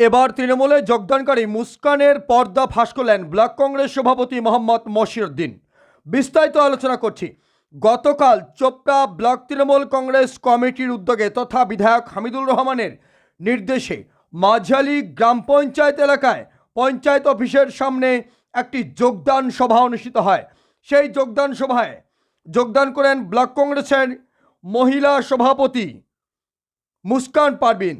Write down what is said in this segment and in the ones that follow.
এবার তৃণমূলে যোগদানকারী মুস্কানের পর্দা ফাঁস করলেন ব্লক কংগ্রেস সভাপতি মোহাম্মদ মশিরুদ্দিন বিস্তারিত আলোচনা করছি। গতকাল চোপড়া ব্লক তৃণমূল কংগ্রেস কমিটির উদ্যোগে তথা বিধায়ক হামিদুল রহমানের নির্দেশে মাঝালি গ্রাম পঞ্চায়েত এলাকায় পঞ্চায়েত অফিসের সামনে একটি যোগদান সভা অনুষ্ঠিত হয়। সেই যোগদান সভায় যোগদান করেন ব্লক কংগ্রেসের মহিলা সভাপতি মুস্কান পারবিন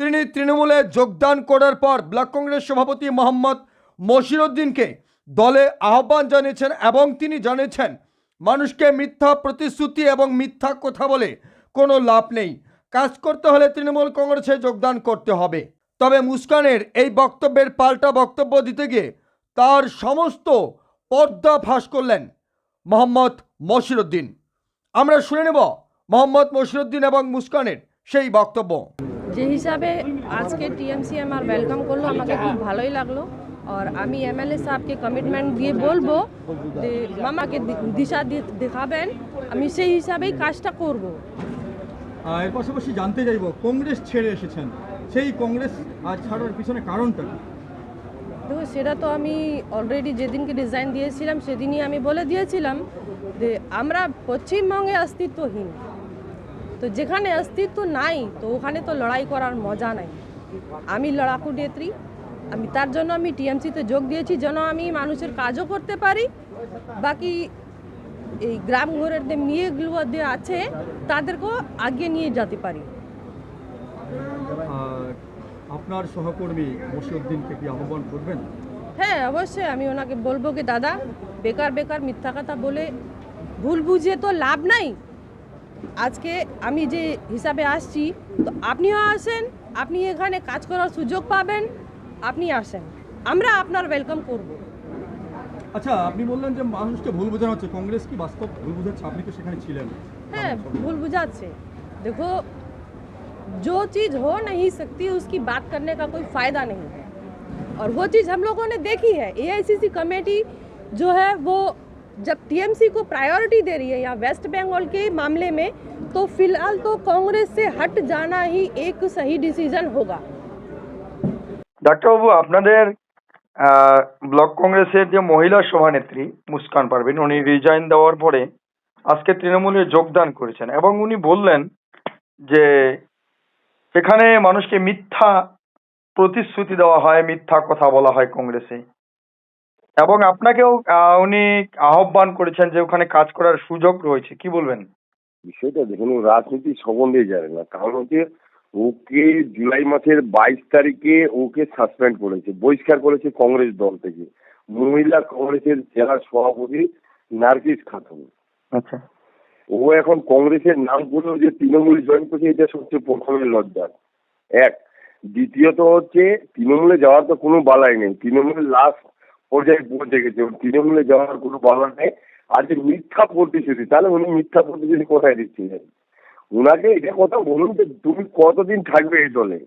তিনি তৃণমূলে যোগদান করার পর ব্লক কংগ্রেস সভাপতি মোহাম্মদ মশিরুদ্দিনকে দলে আহ্বান জানিয়েছেন এবং তিনি জানিয়েছেন, মানুষকে মিথ্যা প্রতিশ্রুতি এবং মিথ্যা কথা বলে কোনো লাভ নেই। কাজ করতে হলে তৃণমূল কংগ্রেসে যোগদান করতে হবে। তবে মুস্কানের এই বক্তব্যের পাল্টা বক্তব্য দিতে গিয়ে তার সমস্ত পর্দা ফাঁস করলেন মোহাম্মদ মশিরুদ্দিন। আমরা শুনে নেব মোহাম্মদ মশিরুদ্দিন এবং মুস্কানের সেই বক্তব্য। যে হিসাবে আজকে টিএমসি আমার ওয়েলকাম করল আমাকে খুব ভালোই লাগল। আর আমি এমএলএ সাহেবকে কমিটমেন্ট দিয়ে বলব যে মামাকে দিশা দেখাবেন আমি সেই হিসাবেই কাজটা করব। এর পাশাপাশি জানতে চাইব কংগ্রেস ছেড়ে এসেছেন। সেই কংগ্রেস আজ ছাড়ার পিছনে কারণটা কি? দেখো সেটা তো আমি অলরেডি যেদিনকে ডিজাইন দিয়েছিলাম সেদিনই আমি বলে দিয়েছিলাম যে আমরা পশ্চিমবঙ্গে অস্তিত্বহীন। তো যেখানে অস্তিত্ব নাই তো ওখানে তো লড়াই করার মজা নাই। আমি লড়াকু নেত্রী আমি তার জন্য আমি টিএমসিতে যোগ দিয়েছি যেন আমি মানুষের কাজও করতে পারি। বাকি এই গ্রাম ঘরের যে মেয়েগুলো যে আছে তাদেরকেও আগে নিয়ে যেতে পারি। আপনার সহকর্মী মশিউদ্দিনকে কি আহ্বান করবেন? হ্যাঁ অবশ্যই। আমি ওনাকে বলব কি দাদা বেকার বেকার মিথ্যা কথা বলে ভুল বুঝিয়ে তো লাভ নাই। আজকে আমি যে হিসাবে আসছি তো আপনিও আসেন আপনি এখানে কাজ করার সুযোগ পাবেন আপনি আসেন আমরা আপনার ওয়েলকাম করব আচ্ছা আপনি বললেন যে মানুষকে ভুল বোঝানো হচ্ছে কংগ্রেস কি বাস্তব ভুল বোঝাচ্ছে আপনি তো সেখানে ছিলেন হ্যাঁ भूल बुझाते देखो जो चीज़ हो नहीं सकती उसकी बात करने का कोई फ़ायदा नहीं है और वो चीज़ हम लोगों ने देखी है एआईसीसी कमेटी जो है वो जब टीएमसी को प्रायोरिटी दे रही है यहाँ वेस्ट बंगाल के मामले में तो फिलहाल तो कांग्रेस से हट जाना ही एक सही डिसीजन होगा ডাক্তারবাবু আপনাদের আহ, ব্লক কংগ্রেসের যে মহিলা সভানেত্রী মুস্কান পারভিন উনি রিজাইন দেওয়ার পরে আজকে তৃণমূলে যোগদান করেছেন এবং উনি বললেন যে এখানে মানুষকে মিথ্যা প্রতিশ্রুতি দেওয়া হয় মিথ্যা কথা বলা হয় কংগ্রেসে এবং আপনাকেও আহ, উনি আহ্বান করেছেন যে ওখানে কাজ করার সুযোগ রয়েছে। কি বলবেন? বিষয়টা দেখুন ও রাজনীতি সম্বন্ধে জানে না। কারণ হচ্ছে ওকে জুলাই মাসের বাইশ তারিখে ওকে সাসপেন্ড করেছে বহিষ্কার করেছে কংগ্রেস দল থেকে। মহিলা কংগ্রেসের জেলা সভাপতি নার্গিস খাতুন। আচ্ছা। ও এখন কংগ্রেসের নাম করেও যে তৃণমূল জয়েন করছে এটা সবচেয়ে প্রথমে লজ্জা। এক। দ্বিতীয়ত হচ্ছে তৃণমূলে যাওয়ার তো কোনো বালাই নেই। তৃণমূলের লাস্ট পর্যায়ে পৌঁছে গেছে। তৃণমূলে যাওয়ার কোনো বালা নেই। আজ মিথ্যা প্রতিশ্রুতি। তাহলে উনি মিথ্যা প্রতিশ্রুতি কোথায় দিচ্ছিলেন উনাকে এটা কথা বলুন যে তুমি কতদিন থাকবে এই দলে?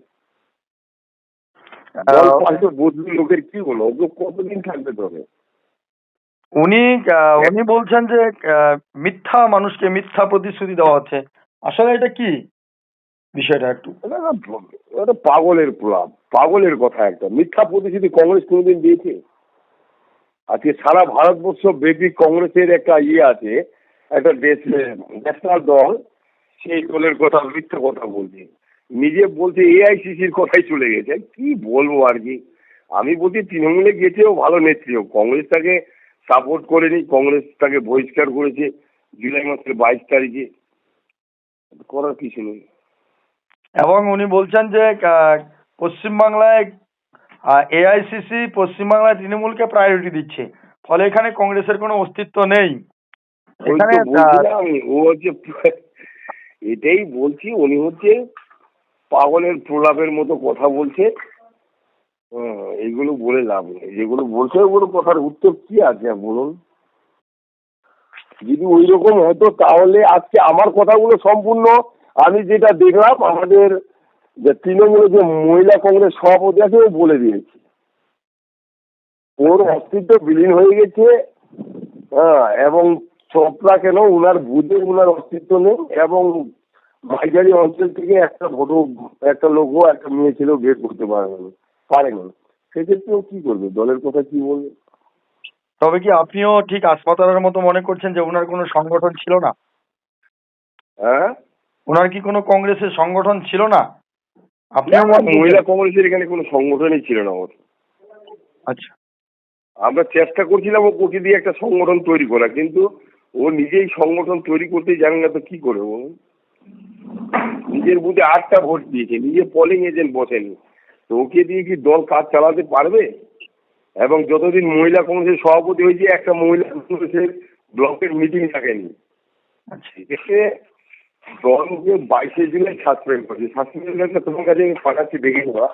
আহ, বদলি লোকের কি হলো? ওকে কতদিন থাকবে দলে? উনি উনি বলছেন যে মিথ্যা মানুষকে মিথ্যা প্রতিশ্রুতি দেওয়া হচ্ছে। আসলে এটা কি বিষয়টা একটু? পাগলের প্রলাপ। পাগলের কথা একটা। মিথ্যা প্রতিশ্রুতি কংগ্রেস কোনোদিন দিয়েছে? আজকে সারা ভারতবর্ষ ব্যাপী কংগ্রেসের একটা ইয়ে আছে, একটা ন্যাশনাল দল, সেই দলের কথা, মিথ্যা কথা বলছে। নিজে বলছে এআইসিসির কথাই চলে গেছে। কি বলব আর কি? আমি বলছি তৃণমূলে গেছেও ভালো নেত্রীও কংগ্রেস তাকে সাপোর্ট করেনি, কংগ্রেস তাকে বহিষ্কার করেছে জুলাই মাসের বাইশ তারিখে। করার কিছু নেই। এবং উনি বলছেন যে পশ্চিমবাংলায় এআইসিসি পশ্চিমবাংলায় তৃণমূলকে প্রায়োরিটি দিচ্ছে। ফলে এখানে কংগ্রেসের কোনো অস্তিত্ব নেই। এখানে ও হচ্ছে এটাই বলছি উনি হচ্ছে পাগলের প্রলাপের মতো কথা বলছে। হ্যাঁ, এইগুলো বলে লাভ নেই। যেগুলো বলছে ওগুলো কথার উত্তর কি আছে বলুন? যদি ওই রকম হতো তাহলে আজকে আমার কথাগুলো সম্পূর্ণ আমি যেটা দেখলাম আমাদের যে তৃণমূলের যে মহিলা কংগ্রেস সভাপতি আছে ও বলে দিয়েছে। ওর অস্তিত্ব বিলীন হয়ে গেছে হ্যাঁ এবং চোপড়া কেন উনার বুধে উনার অস্তিত্ব নেই এবং মাইজারি অঞ্চল থেকে একটা ভোট একটা লোকও একটা মেয়ে ছেলেও বের করতে পারে না পারে না। সেক্ষেত্রে ও কি করবে? দলের কথা কি বলবে? তবে কি আপনিও ঠিক হাসপাতালের মতো মনে করছেন যে ওনার কোনো সংগঠন ছিল না? হ্যাঁ? ওনার কি কোনো কংগ্রেসের সংগঠন ছিল না? মনে করছেন? মহিলা কংগ্রেসের এখানে কোনো সংগঠনই ছিল না ওর। আচ্ছা। আমরা চেষ্টা করছিলাম ও কোটি দিয়ে একটা সংগঠন তৈরি করা কিন্তু ও নিজেই সংগঠন তৈরি করতে জানে না তো কি করে ও। নিজের বুথে আটটা ভোট দিয়েছে নিজে পলিং এজেন্ট বসেনি। তো ওকে দিয়ে কি দল কাজ চালাতে পারবে? এবং যতদিন মহিলা কংগ্রেসের সভাপতি হয়েছে একটা মহিলা কংগ্রেসের ব্লকের মিটিং থাকেনি। আচ্ছা। এসে দলকে বাইশে জুলাই সাসপেন্ড করেছে সাসপেন্ড তোমার কাছে আমি পাঠাচ্ছি দেখে নেওয়া